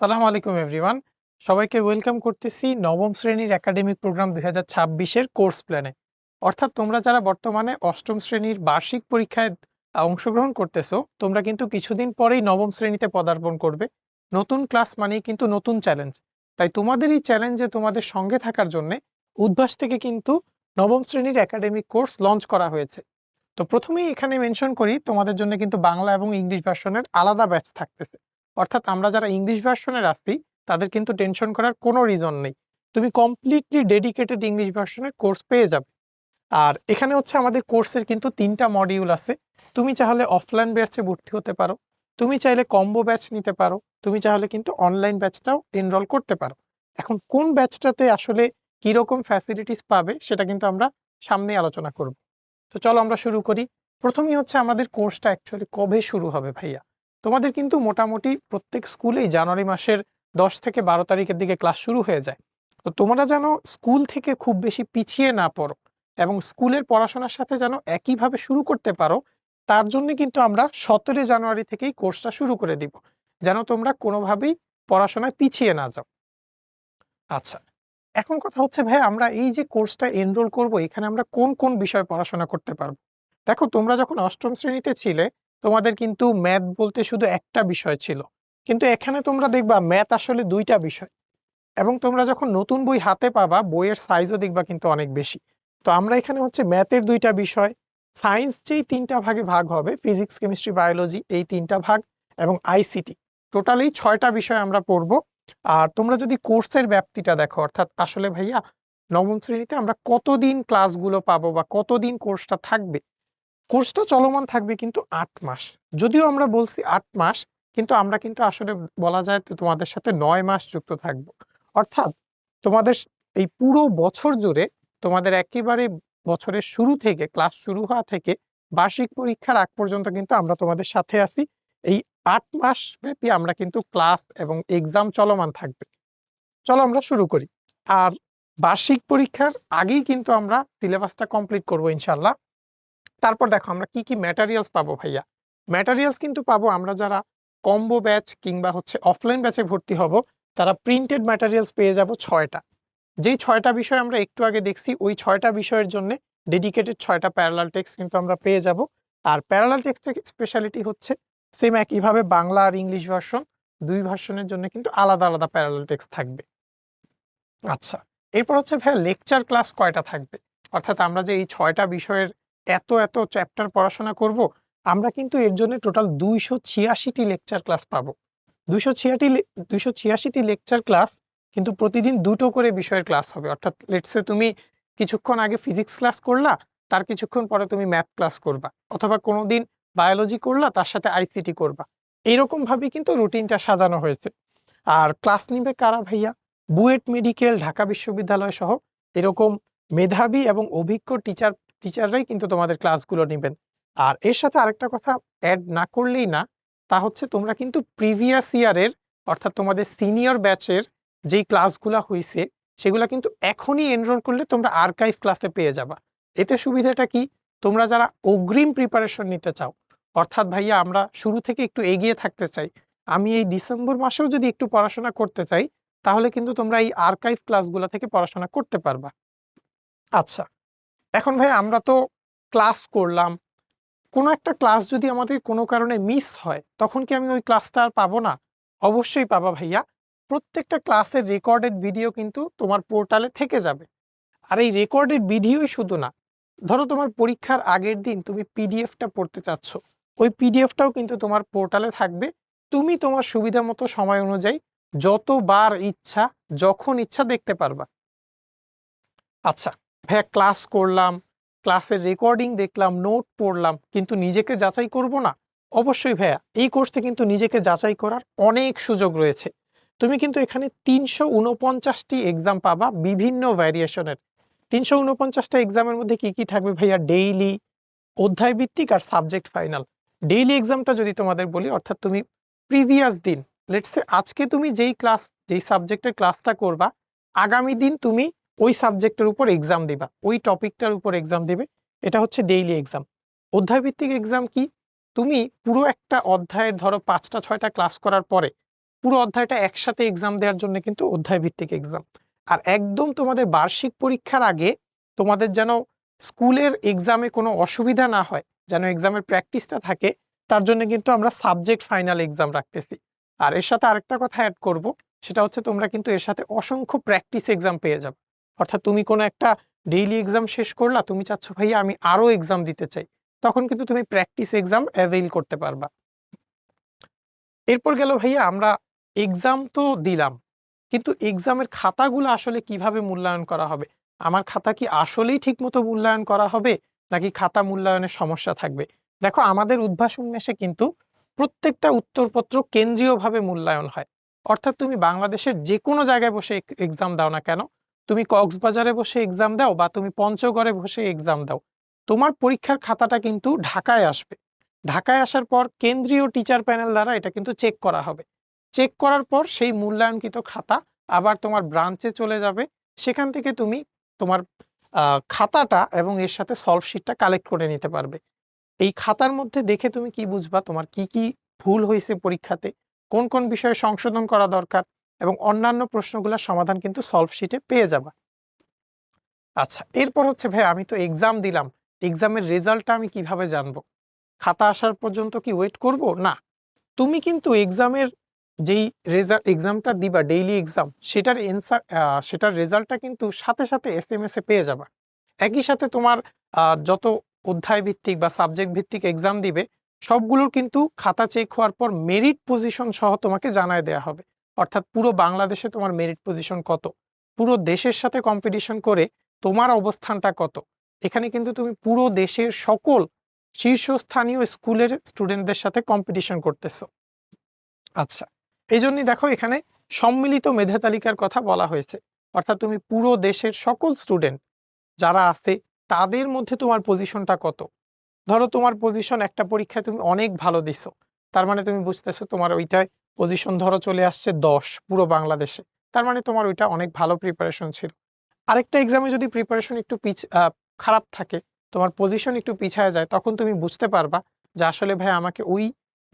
আসসালামু আলাইকুম এভরিওয়ান সবাইকে ওয়েলকাম করতেছি নবম শ্রেণির একাডেমিক প্রোগ্রাম দুই হাজার ছাব্বিশের কোর্স প্ল্যানে অর্থাৎ তোমরা যারা বর্তমানে অষ্টম শ্রেণির বার্ষিক পরীক্ষায় অংশগ্রহণ করতেছো, তোমরা কিন্তু কিছুদিন পরেই নবম শ্রেণীতে পদার্পণ করবে। নতুন ক্লাস মানেই কিন্তু নতুন চ্যালেঞ্জ তাই তোমাদের এই চ্যালেঞ্জে তোমাদের সঙ্গে থাকার জন্য উদ্ভাস থেকে কিন্তু নবম শ্রেণির একাডেমিক কোর্স লঞ্চ করা হয়েছে। তো প্রথমেই এখানে মেনশন করি, তোমাদের জন্য কিন্তু বাংলা এবং ইংলিশ ভার্সনের আলাদা ব্যাচ থাকতেছে। অর্থাৎ আমরা যারা ইংলিশ ভার্সনের আসছি, তাদের কিন্তু টেনশন করার কোনো রিজন নেই। তুমি কমপ্লিটলি ডেডিকেটেড ইংলিশ ভার্সনের কোর্স পেয়ে যাবে। আর এখানে হচ্ছে আমাদের কোর্সের কিন্তু তিনটা মডিউল আছে। তুমি চাইলে অফলাইন ব্যাচে ভর্তি হতে পারো। তুমি চাইলে কম্বো ব্যাচ নিতে পারো। তুমি চাইলে কিন্তু অনলাইন ব্যাচটাও এনরোল করতে পারো। এখন কোন ব্যাচটাতে আসলে কীরকম ফ্যাসিলিটিস পাবে, সেটা কিন্তু আমরা সামনে আলোচনা করব। তো চলো আমরা শুরু করি। প্রথমেই হচ্ছে আমাদের কোর্সটা অ্যাকচুয়ালি কবে শুরু হবে ভাইয়া? তোমাদের কিন্তু মোটামুটি প্রত্যেক স্কুলেই জানুয়ারি মাসের দশ থেকে বারো তারিখের দিকে ক্লাস শুরু হয়ে যায়। তো তোমরা যেন স্কুল থেকে খুব বেশি পিছিয়ে না পড়ো এবং স্কুলের পড়াশোনার সাথে যেন একইভাবে শুরু করতে পারো, তার জন্য কিন্তু আমরা সতেরো জানুয়ারি থেকেই কোর্সটা শুরু করে দিব। যেন তোমরা কোনোভাবেই পড়াশোনায় পিছিয়ে না যাও। আচ্ছা এখন কথা হচ্ছে ভাই আমরা এই যে কোর্সটা এনরোল করব, এখানে আমরা কোন কোন বিষয়ে পড়াশোনা করতে পারব? দেখো তোমরা যখন অষ্টম শ্রেণীতে ছিলে তোমাদের কিন্তু ম্যাথ বলতে শুধু একটা বিষয় ছিল। কিন্তু এখানে তোমরা দেখবা ম্যাথ আসলে দুইটা বিষয়। এবং তোমরা যখন নতুন বই হাতে পাবা, বইয়ের সাইজও দেখবা কিন্তু অনেক বেশি। তো আমরা এখানে হচ্ছে ম্যাথের দুইটা বিষয় সায়েন্স যেই তিনটা ভাগে ভাগ হবে ফিজিক্স কেমিস্ট্রি বায়োলজি এই তিনটা ভাগ এবং আইসিটি টোটালি ছয়টা বিষয় আমরা পড়ব। আর তোমরা যদি কোর্সের ব্যাপ্তিটা দেখো, অর্থাৎ আসলে ভাইয়া নবম শ্রেণীতে আমরা কতদিন ক্লাসগুলো পাবো বা কতদিন কোর্সটা থাকবে কোর্সটা চলমান থাকবে কিন্তু আট মাস। যদিও আমরা বলছি আট মাস, কিন্তু আমরা কিন্তু আসলে বলা যায় তোমাদের সাথে নয় মাস যুক্ত থাকব। অর্থাৎ তোমাদের এই পুরো বছর জুড়ে তোমাদের একেবারে বছরের শুরু থেকে, ক্লাস শুরু হওয়া থেকে, বার্ষিক পরীক্ষার আগ পর্যন্ত কিন্তু আমরা তোমাদের সাথে আছি। এই আট মাস ব্যাপী আমরা কিন্তু ক্লাস এবং এক্সাম চলমান থাকবে। চলো আমরা শুরু করি। আর বার্ষিক পরীক্ষার আগেই কিন্তু আমরা সিলেবাসটা কমপ্লিট করব ইনশাল্লাহ তারপর দেখো আমরা কি কি ম্যাটারিয়ালস পাবো ভাইয়া? ম্যাটারিয়ালস কিন্তু পাবো আমরা যারা কম্বো ব্যাচ কিংবা হচ্ছে অফলাইন ব্যাচে ভর্তি হব, তারা প্রিন্টেড ম্যাটারিয়ালস পেয়ে যাব ছয়টা। যেই ছয়টা বিষয় আমরা একটু আগে দেখছি, ওই ছয়টা বিষয়ের জন্য ডেডিকেটেড ছয়টা প্যারালাল টেক্সট কিন্তু আমরা পেয়ে যাব। আর প্যারালাল টেক্সটের স্পেশালিটি হচ্ছে সেম একইভাবে বাংলা আর ইংলিশ ভার্সন দুই ভার্সনের জন্য কিন্তু আলাদা আলাদা প্যারালাল টেক্সট থাকবে। আচ্ছা এরপর হচ্ছে ভাইয়া লেকচার ক্লাস কয়টা থাকবে? অর্থাৎ আমরা যে এই ছয়টা বিষয়ের এত এত চ্যাপ্টার পড়াশোনা করব, আমরা কিন্তু এর জন্য টোটাল দুইশো ছিয়াশিটি লেকচার ক্লাস পাবো। দুইশো ছিয়াটি দুইশো ছিয়াশিটি লেকচার ক্লাস কিন্তু প্রতিদিন দুটো করে বিষয়ের ক্লাস হবে। অর্থাৎ লেটসে তুমি কিছুক্ষণ আগে ফিজিক্স ক্লাস করলা, তার কিছুক্ষণ পরে তুমি ম্যাথ ক্লাস করবা, অথবা কোনোদিন বায়োলজি করলা, তার সাথে আইসিটি করবা। এইরকম ভাবে কিন্তু রুটিনটা সাজানো হয়েছে। আর ক্লাস নিবে কারা ভাইয়া? বুয়েট মেডিকেল, ঢাকা বিশ্ববিদ্যালয় সহ এরকম মেধাবী এবং অভিজ্ঞ টিচার টিচাররাই কিন্তু তোমাদের ক্লাসগুলো নেবেন। আর এর সাথে আরেকটা কথা অ্যাড না করলেই না, তা হচ্ছে তোমরা কিন্তু প্রিভিয়াস ইয়ারের অর্থাৎ তোমাদের সিনিয়র ব্যাচের যেই ক্লাসগুলো হয়েছে সেগুলো কিন্তু এখনই এনরোল করলে তোমরা আর্কাইভ ক্লাসে পেয়ে যাবা। এতে সুবিধাটা কি? তোমরা যারা অগ্রিম প্রিপারেশন নিতে চাও, অর্থাৎ ভাইয়া আমরা শুরু থেকে একটু এগিয়ে থাকতে চাই, আমি এই ডিসেম্বর মাসেও যদি একটু পড়াশোনা করতে চাই, তাহলে কিন্তু তোমরা এই আর্কাইভ ক্লাসগুলো থেকে পড়াশোনা করতে পারবা। আচ্ছা এখন ভাই আমরা তো ক্লাস করলাম। কোনো একটা ক্লাস যদি আমাদের কোনো কারণে মিস হয়, তখন কি আমি ওই ক্লাসটা আর পাবো না? অবশ্যই পাবা ভাইয়া। প্রত্যেকটা ক্লাসের রেকর্ডেড ভিডিও কিন্তু তোমার পোর্টালে থেকে যাবে। আর এই রেকর্ডেড ভিডিওই শুধু না, ধরো তোমার পরীক্ষার আগের দিন তুমি পিডিএফটা পড়তে চাচ্ছ, ওই পিডিএফটাও কিন্তু তোমার পোর্টালে থাকবে। তুমি তোমার সুবিধা মতো সময় অনুযায়ী যতবার ইচ্ছা, যখন ইচ্ছা দেখতে পারবা। আচ্ছা ভাইয়া ক্লাস করলাম ক্লাসের রেকর্ডিং দেখলাম নোট পড়লাম, কিন্তু নিজেকে যাচাই করব না? অবশ্যই ভাইয়া, এই কোর্সে কিন্তু নিজেকে যাচাই করার অনেক সুযোগ রয়েছে। তুমি কিন্তু এখানে তিনশো উনপঞ্চাশটি এক্সাম পাবা বিভিন্ন ভ্যারিয়েশনের তিনশো উনপঞ্চাশটা এক্সামের মধ্যে কি কি থাকবে ভাইয়া? ডেইলি অধ্যায় ভিত্তিক আর সাবজেক্ট ফাইনাল ডেইলি এক্সামটা যদি তোমাদের বলি, অর্থাৎ তুমি প্রিভিয়াস দিন লেটসে আজকে তুমি যেই ক্লাস যেই সাবজেক্টের ক্লাসটা করবা, আগামী দিন তুমি ওই সাবজেক্টের উপর এক্সাম দিবা, ওই টপিকটার উপর এক্সাম দিবে, এটা হচ্ছে ডেইলি এক্সাম অধ্যায় ভিত্তিক এক্সাম কি? তুমি পুরো একটা অধ্যায়ের ধরো পাঁচটা, ছয়টা ক্লাস করার পরে, পুরো অধ্যায়টা একসাথে এক্সাম দেওয়ার জন্য কিন্তু অধ্যায় ভিত্তিক এক্সাম আর একদম তোমাদের বার্ষিক পরীক্ষার আগে তোমাদের যেন স্কুলের এক্সামে কোনো অসুবিধা না হয়, যেন এক্সামের প্র্যাকটিসটা থাকে, তার জন্য কিন্তু আমরা সাবজেক্ট ফাইনাল এক্সাম রাখতেছি। আর এর সাথে আরেকটা কথা অ্যাড করব, সেটা হচ্ছে তোমরা কিন্তু এর সাথে অসংখ্য প্র্যাকটিস এক্সাম পেয়ে যাবে। অর্থাৎ তুমি কোনো একটা ডেইলি এক্সাম শেষ করলা, তুমি চাচ্ছ ভাইয়া আমি আরও এক্সাম দিতে চাই, তখন কিন্তু তুমি প্র্যাকটিস এক্সাম অ্যাভেইল করতে পারবা। এরপর গেল ভাইয়া, আমরা এক্সাম তো দিলাম, কিন্তু এক্সামের খাতাগুলো আসলে কীভাবে মূল্যায়ন করা হবে? আমার খাতা কি আসলেই ঠিকমতো মূল্যায়ন করা হবে, নাকি খাতা মূল্যায়নের সমস্যা থাকবে? দেখো, আমাদের উদ্ভাসন মেশে কিন্তু প্রত্যেকটা উত্তরপত্র কেন্দ্রীয়ভাবে মূল্যায়ন হয়। অর্থাৎ তুমি বাংলাদেশের যে কোনো জায়গায় বসে এক্সাম দাও না কেন তুমি কক্সবাজারে বসে এক্সাম দাও বা তুমি পঞ্চগড়ে বসে এক্সাম দাও। তোমার পরীক্ষার খাতাটা কিন্তু ঢাকায় আসবে। ঢাকায় আসার পর কেন্দ্রীয় টিচার প্যানেল দ্বারা এটা কিন্তু চেক করা হবে। চেক করার পর সেই মূল্যায়নকৃত খাতা আবার তোমার ব্রাঞ্চে চলে যাবে। সেখান থেকে তুমি তোমার খাতাটা এবং এর সাথে সলভ শিটটা কালেক্ট করে নিতে পারবে। এই খাতার মধ্যে দেখে তুমি কি বুঝবা? তোমার কি কি ভুল হয়েছে পরীক্ষাতে? কোন কোন বিষয়ে সংশোধন করা দরকার? এবং অন্যান্য প্রশ্নগুলোর সমাধান কিন্তু সলভ শিটে পেয়ে যাবা। আচ্ছা এরপর হচ্ছে, ভাই, আমি তো এক্সাম দিলাম। এক্সামের রেজাল্টটা আমি কীভাবে জানব? খাতা আসার পর্যন্ত কি ওয়েট করব? না। তুমি কিন্তু এক্সামের যেই রেজাল্ট এক্সামটা দিবা ডেইলি এক্সাম সেটার এনসার সেটার রেজাল্টটা কিন্তু সাথে সাথে এস এম এস এ পেয়ে যাবা। একই সাথে তোমার যত অধ্যায় ভিত্তিক বা সাবজেক্ট ভিত্তিক এক্সাম দিবে, সবগুলোর কিন্তু খাতা চেক হওয়ার পর মেরিট পজিশন সহ তোমাকে জানায় দেয়া হবে। অর্থাৎ পুরো বাংলাদেশে তোমার মেরিট পজিশন কত? পুরো দেশের সাথে কম্পিটিশন করে তোমার অবস্থানটা কত? এখানে কিন্তু তুমি পুরো দেশের সকল শীর্ষস্থানীয় স্কুলের স্টুডেন্টদের সাথে কম্পিটিশন করতেছো। আচ্ছা এই জন্যই দেখো এখানে সম্মিলিত মেধা তালিকার কথা বলা হয়েছে। অর্থাৎ তুমি পুরো দেশের সকল স্টুডেন্ট যারা আছে, তাদের মধ্যে তোমার পজিশনটা কত? ধরো তোমার পজিশন একটা পরীক্ষায় তুমি অনেক ভালো দিছো। তার মানে তুমি বুঝতেছো তোমার ওইটায় পজিশন ধরো চলে আসছে দশ পুরো বাংলাদেশে। তার মানে তোমার ওইটা অনেক ভালো প্রিপারেশন ছিল। আরেকটা এক্সামে যদি প্রিপারেশন একটু পিছ খারাপ থাকে, তোমার পজিশন একটু পিছায় যায়, তখন তুমি বুঝতে পারবা যে আসলে ভাই আমাকে ওই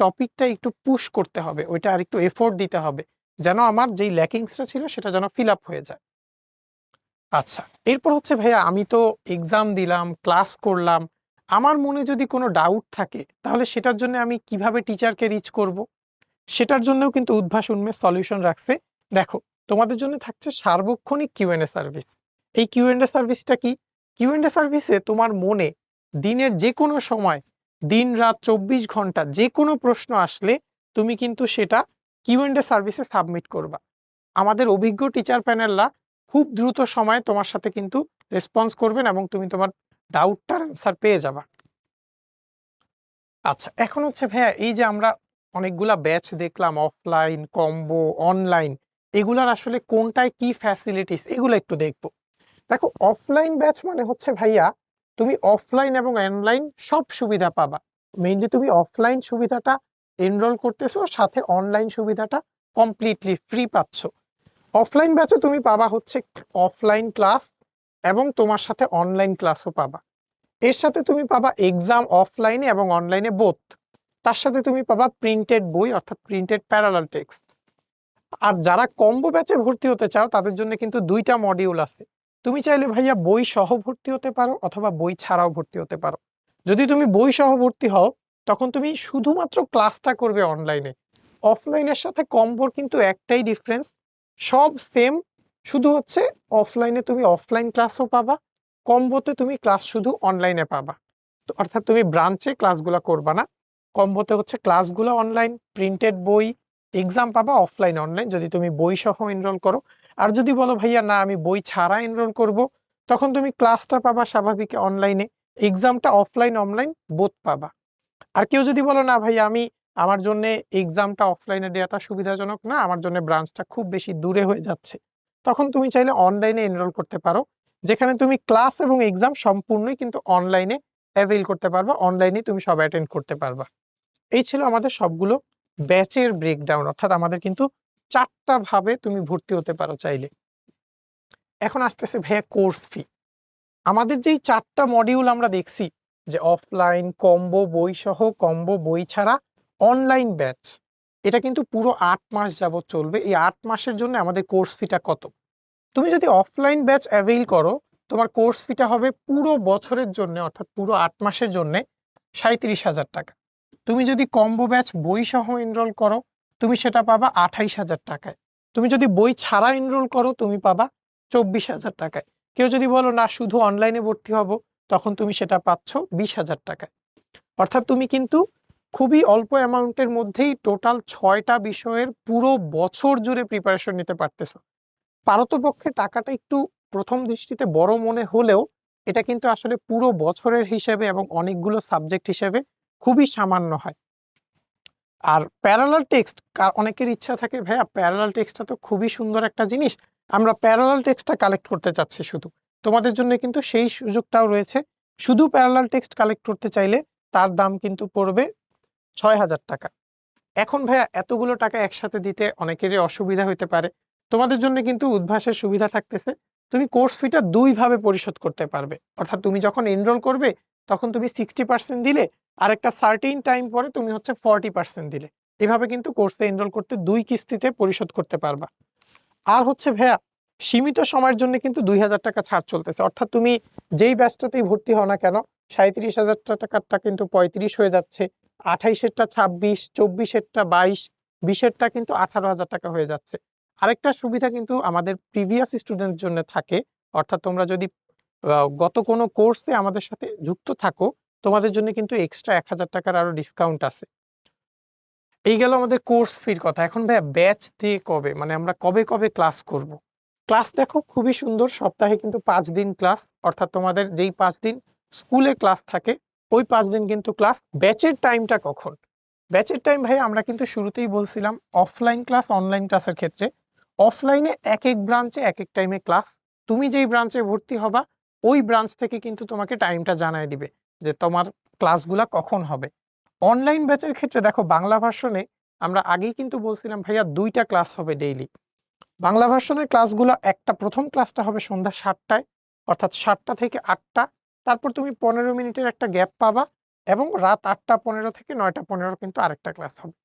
টপিকটা একটু পুশ করতে হবে, ওইটা আর একটু এফোর্ট দিতে হবে, যেন আমার যেই ল্যাকিংসটা ছিল সেটা যেন ফিল আপ হয়ে যায়। আচ্ছা এরপর হচ্ছে ভাইয়া আমি তো এক্সাম দিলাম ক্লাস করলাম, আমার মনে যদি কোনো ডাউট থাকে, তাহলে সেটার জন্য আমি কীভাবে টিচারকে রিচ করব? সেটার জন্যও কিন্তু উদ্ভাস উন্মেষ সলিউশন রাখছে। দেখো, তোমাদের জন্য থাকছে সার্বক্ষণিক কিউএনএ সার্ভিস এই কিউএনএ সার্ভিসটা কি? কিউএনএ সার্ভিসে তোমার মনে দিনের যে কোনো সময়, দিন, রাত, চব্বিশ ঘণ্টা যে কোনো প্রশ্ন আসলে তুমি কিন্তু সেটা কিউএনডে সার্ভিসে সাবমিট করবা। আমাদের অভিজ্ঞ টিচার প্যানেলরা খুব দ্রুত সময়ে তোমার সাথে কিন্তু রেসপন্স করবেন এবং তুমি তোমার ডাউটটার অ্যান্সার পেয়ে যাবা। আচ্ছা এখন হচ্ছে ভাইয়া এই যে আমরা অনেকগুলা ব্যাচ দেখলাম অফলাইন কম্বো অনলাইন এগুলার আসলে কোনটায় কি ফ্যাসিলিটিস এগুলো একটু দেখব। দেখো অফলাইন ব্যাচ মানে হচ্ছে ভাইয়া, তুমি অফলাইন এবং অনলাইন সব সুবিধা পাবা। মেইনলি তুমি অফলাইন সুবিধাটা এনরোল করতেছো, সাথে অনলাইন সুবিধাটা কমপ্লিটলি ফ্রি পাচ্ছ। অফলাইন ব্যাচে তুমি পাবা হচ্ছে অফলাইন ক্লাস এবং তোমার সাথে অনলাইন ক্লাসও পাবা। এর সাথে তুমি পাবা এক্সাম অফলাইনে এবং অনলাইনে বোথ তার সাথে তুমি পাবা প্রিন্টেড বই, অর্থাৎ প্রিন্টেড প্যারালাল টেক্সট আর যারা কম্বো ব্যাচে ভর্তি হতে চাও, তাদের জন্য কিন্তু দুইটা মডিউল আছে। তুমি চাইলে ভাইয়া বই সহ ভর্তি হতে পারো, অথবা বই ছাড়াও ভর্তি হতে পারো। যদি তুমি বই সহ ভর্তি হও, তখন তুমি শুধুমাত্র ক্লাসটা করবে অনলাইনে অফলাইনের সাথে কম্বোর কিন্তু একটাই ডিফারেন্স সব সেম শুধু হচ্ছে অফলাইনে তুমি অফলাইন ক্লাসও পাবা কম্বোতে তুমি ক্লাস শুধু অনলাইনে পাবা। অর্থাৎ তুমি ব্রাঞ্চে ক্লাসগুলো করবা না। কম্বোতে হচ্ছে ক্লাসগুলো অনলাইন প্রিন্টেড বই এক্সাম পাবা অফলাইন অনলাইন যদি তুমি বই সহ এনরোল করো। আর যদি বলো, ভাইয়া, না, আমি বই ছাড়া এনরোল করব, তখন তুমি ক্লাসটা পাবা স্বাভাবিক অনলাইনে এক্সামটা অফলাইন অনলাইন বোধ পাবা। আর কেউ যদি বলো, না, ভাইয়া, আমি আমার জন্য এক্সামটা অফলাইনে দেওয়াটা সুবিধাজনক না, আমার জন্য ব্রাঞ্চটা খুব বেশি দূরে হয়ে যাচ্ছে, তখন তুমি চাইলে অনলাইনে এনরোল করতে পারো। যেখানে তুমি ক্লাস এবং এক্সাম সম্পূর্ণই কিন্তু অনলাইনে অ্যাভেল করতে পারবা অনলাইনে তুমি সব অ্যাটেন্ড করতে পারবা। এই ছিল আমাদের সবগুলো ব্যাচের ব্রেকডাউন অর্থাৎ আমাদের কিন্তু চারটা ভাবে তুমি ভর্তি হতে পারো চাইলে। এখন আসতেছে ভাইয়া কোর্স ফি আমাদের যেই চারটা মডিউল আমরা দেখছি, যে অফলাইন কম্বো বই সহ কম্বো বই ছাড়া অনলাইন ব্যাচ এটা কিন্তু পুরো আট মাস যাবত চলবে। এই আট মাসের জন্য আমাদের কোর্স ফিটা কত? তুমি যদি অফলাইন ব্যাচ অ্যাভেইল করো, তোমার কোর্স ফিটা হবে পুরো বছরের জন্য, অর্থাৎ পুরো আট মাসের জন্য সাঁত্রিশ হাজার টাকা। তুমি যদি কম্বো ব্যাচ বই সহ এনরোল করো, তুমি সেটা পাবা আঠাইশ হাজার টাকায়। তুমি যদি বই ছাড়া এনরোল করো, তুমি পাবা চব্বিশ হাজার টাকায়। কেউ যদি বলো, না, শুধু অনলাইনে ভর্তি হব, তখন তুমি সেটা পাচ্ছ বিশ হাজার টাকায়। অর্থাৎ তুমি কিন্তু খুবই অল্প অ্যামাউন্টের মধ্যেই টোটাল ছয়টা বিষয়ের পুরো বছর জুড়ে প্রিপারেশন নিতে পারতেছো। পারতপক্ষে টাকাটা একটু প্রথম দৃষ্টিতে বড় মনে হলেও, এটা কিন্তু আসলে পুরো বছরের হিসেবে এবং অনেকগুলো সাবজেক্ট হিসেবে খুবই সামান্য হয়। আর প্যারালাল টেক্সট অনেকের ইচ্ছা থাকে, ভাইয়া প্যারালাল টেক্সটটা তো খুবই সুন্দর একটা জিনিস। আমরা প্যারালাল টেক্সটটা কালেক্ট করতে চাচ্ছি শুধু। তোমাদের জন্য কিন্তু সেই সুযোগটাও রয়েছে। শুধু প্যারালাল টেক্সট কালেক্ট করতে চাইলে তার দাম কিন্তু পড়বে ছয় হাজার টাকা। এখন ভাইয়া, এতগুলো টাকা একসাথে দিতে অনেকেরই অসুবিধা হতে পারে। তোমাদের জন্য কিন্তু উদ্ভাসের সুবিধা থাকতেছে। তুমি কোর্স ফিটা দুইভাবে পরিশোধ করতে পারবে। অর্থাৎ তুমি যখন এনরোল করবে তখন তুমি সিক্সটি পার্সেন্ট দিলে আর একটা সার্টিন টাইম পরে তুমি হচ্ছে ফর্টি পার্সেন্ট দিলে। এভাবে কিন্তু কোর্সে এনরোল করতে দুই কিস্তিতে পরিশোধ করতে পারবা। আর হচ্ছে ভাইয়া, সীমিত সময়ের জন্য কিন্তু দুই হাজার টাকা ছাড় চলতেছে। অর্থাৎ তুমি যেই ব্যাচটাতেই ভর্তি হও না কেন সাঁত্রিশ হাজার টাকারটা কিন্তু পঁয়ত্রিশ হয়ে যাচ্ছে, আঠাইশেরটা ছাব্বিশ, চব্বিশেরটা বাইশ, বিশেরটা কিন্তু আঠারো হাজার টাকা হয়ে যাচ্ছে। আরেকটা সুবিধা কিন্তু আমাদের প্রিভিয়াস স্টুডেন্টের জন্য থাকে, অর্থাৎ তোমরা যদি গত কোনো কোর্সে আমাদের সাথে যুক্ত থাকো, তোমাদের জন্য কিন্তু এক্সট্রা এক হাজার টাকার আরও ডিসকাউন্ট আছে। এই গেল আমাদের কোর্স ফির কথা। এখন ভাইয়া ব্যাচ দিয়ে কবে? মানে আমরা কবে কবে ক্লাস করব। ক্লাস দেখো খুবই সুন্দর, সপ্তাহে কিন্তু পাঁচ দিন ক্লাস অর্থাৎ তোমাদের যেই পাঁচ দিন স্কুলে ক্লাস থাকে, ওই পাঁচ দিন কিন্তু ক্লাস ব্যাচের টাইমটা কখন? ব্যাচের টাইম ভাই আমরা কিন্তু শুরুতেই বলছিলাম অফলাইন ক্লাস অনলাইন ক্লাসের ক্ষেত্রে। অফলাইনে এক এক ব্রাঞ্চে এক এক টাইমে ক্লাস তুমি যেই ব্রাঞ্চে ভর্তি হবা ওই ব্রাঞ্চ থেকে কিন্তু তোমাকে টাইমটা জানায় দিবে যে তোমার ক্লাসগুলা কখন হবে। অনলাইন ব্যাচের ক্ষেত্রে দেখো বাংলা ভার্সনে আমরা আগেই কিন্তু বলছিলাম, ভাইয়া, দুইটা ক্লাস হবে ডেইলি বাংলা ভার্সনের ক্লাসগুলো একটা প্রথম ক্লাসটা হবে সন্ধ্যা সাতটায়, অর্থাৎ সাতটা থেকে আটটা। তারপর তুমি পনেরো মিনিটের একটা গ্যাপ পাবা এবং রাত আটটা পনেরো থেকে নয়টা পনেরো কিন্তু আরেকটা ক্লাস হবে।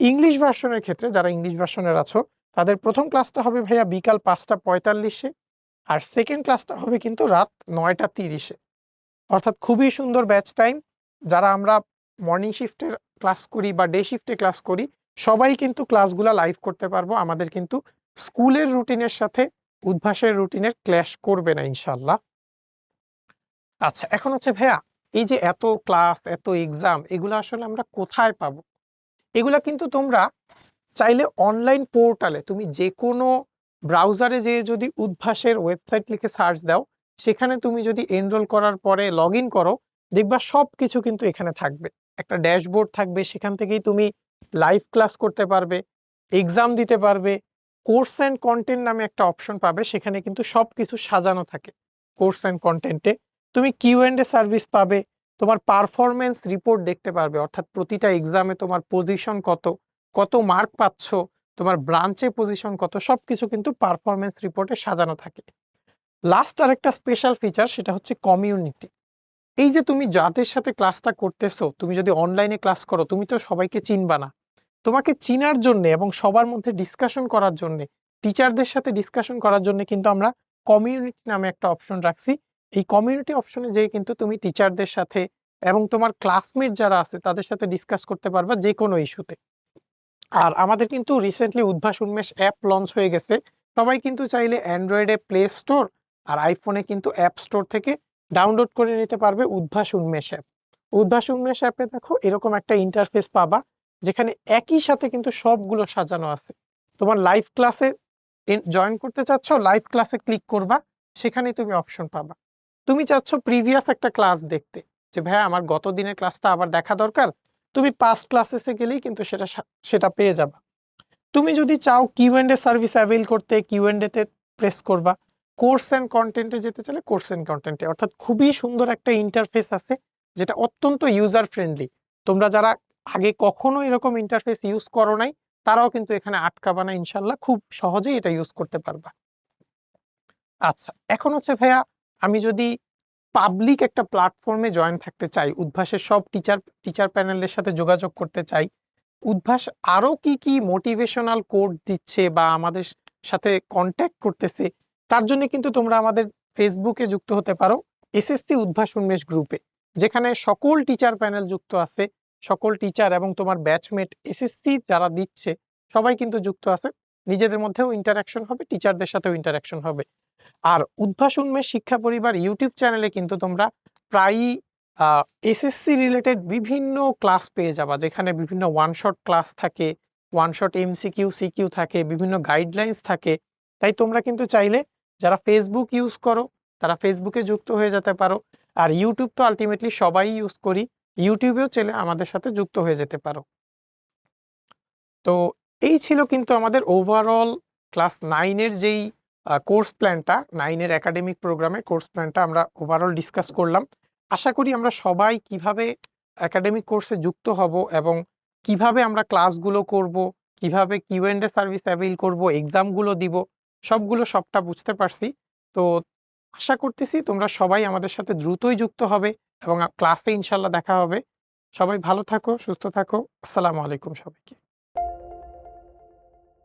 ইংলিশ ভার্সনের ক্ষেত্রে যারা ইংলিশ ভার্সনের আছো, তাদের প্রথম ক্লাসটা হবে ভাইয়া বিকাল পাঁচটা পঁয়তাল্লিশে। আর সেকেন্ড ক্লাসটা হবে কিন্তু রাত নয়টা তিরিশে। অর্থাৎ খুবই সুন্দর ব্যাচ টাইম যারা আমরা মর্নিং শিফটের ক্লাস করি বা ডে শিফটে ক্লাস করি, সবাই কিন্তু ক্লাসগুলো লাইভ করতে পারব। আমাদের কিন্তু স্কুলের রুটিনের সাথে উদ্ভাসের রুটিনের ক্ল্যাশ করবে না ইনশাল্লাহ আচ্ছা এখন হচ্ছে ভাইয়া, এই যে এত ক্লাস এত এক্সাম এগুলো আসলে আমরা কোথায় পাবো? এগুলা কিন্তু তোমরা চাইলে অনলাইন পোর্টালে তুমি যে কোনো ব্রাউজারে যে যদি উদ্ভাসের ওয়েবসাইট লিখে সার্চ দাও, সেখানে তুমি যদি এনরোল করার পরে লগ ইন করো, দেখবা সব কিছু কিন্তু এখানে থাকবে। একটা ড্যাশবোর্ড থাকবে, সেখান থেকেই তুমি লাইভ ক্লাস করতে পারবে এক্সাম দিতে পারবে কোর্স অ্যান্ড কন্টেন্ট নামে একটা অপশন পাবে, সেখানে কিন্তু সব কিছু সাজানো থাকে। কোর্স অ্যান্ড কন্টেন্টে তুমি কিউ অ্যান্ড এ সার্ভিস পাবে, তোমার পারফরমেন্স রিপোর্ট দেখতে পারবে, অর্থাৎ প্রতিটা এক্সামে তোমার পজিশন কত কত মার্ক পাচ্ছ তোমার ব্রাঞ্চে পজিশন কত সব কিছু কিন্তু পারফরমেন্স রিপোর্টে সাজানো থাকে। লাস্ট আর একটা স্পেশাল ফিচার সেটা হচ্ছে কমিউনিটি এই যে তুমি যাদের সাথে ক্লাসটা করতেছো, তুমি যদি অনলাইনে ক্লাস করো, তুমি তো সবাইকে চিনবা না। তোমাকে চিনার জন্য এবং সবার মধ্যে ডিসকাশন করার জন্য টিচারদের সাথে ডিসকাশন করার জন্য কিন্তু আমরা কমিউনিটি নামে একটা অপশন রাখছি। এই কমিউনিটি অপশনে যেয়ে কিন্তু তুমি টিচারদের সাথে এবং তোমার ক্লাসমেট যারা আছে, তাদের সাথে ডিসকাস করতে পারবা যে কোনো ইস্যুতে আর আমাদের কিন্তু রিসেন্টলি উদ্ভাস উন্মেষ অ্যাপ লঞ্চ হয়ে গেছে। সবাই কিন্তু চাইলে অ্যান্ড্রয়েডে প্লে স্টোর আর আইফোনে কিন্তু অ্যাপ স্টোর থেকে ডাউনলোড করে নিতে পারবে উদ্ভাস উন্মেষ অ্যাপ উদ্ভাস উন্মেষ অ্যাপে দেখো এরকম একটা ইন্টারফেস পাবা, যেখানে একই সাথে কিন্তু সবগুলো সাজানো আছে। তোমার লাইভ ক্লাসে জয়েন করতে চাচ্ছ লাইভ ক্লাসে ক্লিক করবা, সেখানে তুমি অপশন পাবা। তুমি চাচ্ছ প্রিভিয়াস একটা ক্লাস দেখতে, যে ভাই আমার গত দিনের ক্লাসটা আবার দেখা দরকার তুমি পাস ক্লাসেসে গেলেই কিন্তু সেটা সেটা পেয়ে যাবা। তুমি যদি চাও কিউ সার্ভিস অ্যাভেল করতে কিউ প্রেস করবা কোর্স অ্যান্ড কন্টেন্টে যেতে চাইলে কোর্স অ্যান্ড কন্টেন্টে অর্থাৎ খুবই সুন্দর একটা ইন্টারফেস আছে, যেটা অত্যন্ত ইউজার ফ্রেন্ডলি তোমরা যারা আগে কখনো এরকম ইন্টারফেস ইউজ করো নাই, তারাও কিন্তু এখানে আটকাবা না ইনশাল্লাহ খুব সহজেই এটা ইউজ করতে পারবা। আচ্ছা এখন হচ্ছে ভাইয়া, আমি যদি পাবলিক একটা প্ল্যাটফর্মে জয়েন থাকতে চাই উদ্ভাসের সব টিচার টিচার প্যানেলের সাথে যোগাযোগ করতে চাই উদ্ভাস আরও কি, কি মোটিভেশনাল কোট দিচ্ছে বা আমাদের সাথে কনট্যাক্ট করতেছে, তার জন্য কিন্তু তোমরা আমাদের ফেসবুকে যুক্ত হতে পারো এসএসসি উদ্ভাস উন্মেষ গ্রুপে। যেখানে সকল টিচার প্যানেল যুক্ত আছে। সকল টিচার এবং তোমার ব্যাচমেট এসএসসি যারা দিচ্ছে সবাই কিন্তু যুক্ত আছে। নিজেদের মধ্যেও ইন্টারেকশন হবে, টিচারদের সাথেও ইন্টারাকশন হবে। আর উদ্ভাস উন্মেষ শিক্ষা পরিবার ইউটিউব চ্যানেলে কিন্তু তোমরা প্রায়ই এসএসসি রিলেটেড বিভিন্ন ক্লাস পেয়ে যাবা। যেখানে বিভিন্ন ওয়ান শট ক্লাস থাকে, ওয়ান শট এমসিকিউ, সিকিউ থাকে, বিভিন্ন গাইডলাইনস থাকে। তাই তোমরা কিন্তু চাইলে যারা ফেসবুক ইউজ করো, তারা ফেসবুকে যুক্ত হয়ে যেতে পারো। আর ইউটিউব তো আল্টিমেটলি সবাই ইউজ করি। ইউটিউবেও চাইলে আমাদের সাথে যুক্ত হয়ে যেতে পারো। তো এই ছিল কিন্তু আমাদের ওভারঅল ক্লাস নাইনের যেই কোর্স প্ল্যানটা, 9 এর একাডেমিক প্রোগ্রামের কোর্স প্ল্যানটা আমরা ওভারঅল ডিসকাস করলাম। আশা করি আমরা সবাই কীভাবে একাডেমিক কোর্সে যুক্ত হব এবং কীভাবে আমরা ক্লাসগুলো করব, কীভাবে কিউ&এ সার্ভিস অ্যাভেইল করব, এক্সামগুলো দিব, সবগুলো সবটা বুঝতে পারছি। তো আশা করতেছি তোমরা সবাই আমাদের সাথে দ্রুতই যুক্ত হবে এবং ক্লাসে ইনশাল্লাহ দেখা হবে। সবাই ভালো থাকো, সুস্থ থাকো। আসসালামু আলাইকুম সবাইকে।